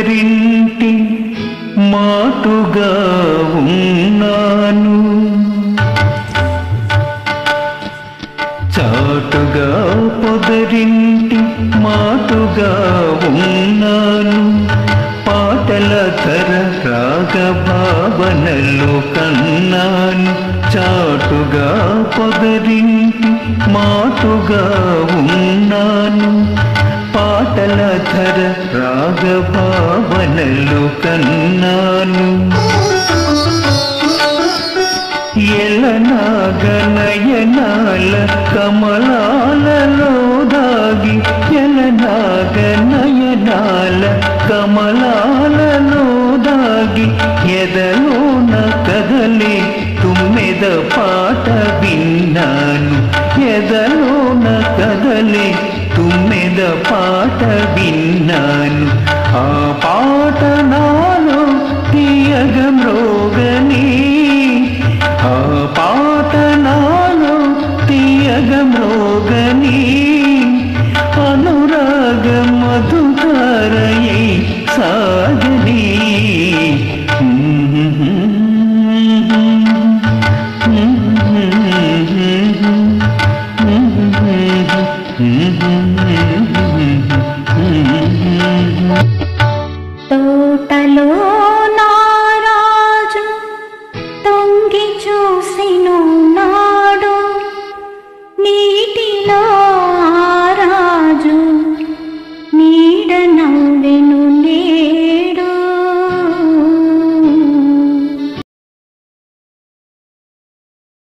అందరింటి మాటుగా ఉన్నాను. చాటుగా పొదరింటి మాటుగా ఉన్నాను. పాటల ధర రాగ భావనలు కన్నాను. చాటుగా పొదరింటి మాటుగా ఉన్నాను. రాగభావనలు కన్నాను. ఎలనాగనయనాల కమలాలలో దాగి ఎలనాగనయనాల కమలాలలో దాగి ఎదలోన కదలే తుమ్మెద పాట విన్నాను. ఎదలోన కదలే విన్నాను. ఆ పాట నాలో తీయగ మ్రోగని ఆ పాట నాలో తీయగ మ్రోగని అనురాగ మధుకారయై సాగని Mm-hmm. తోటలో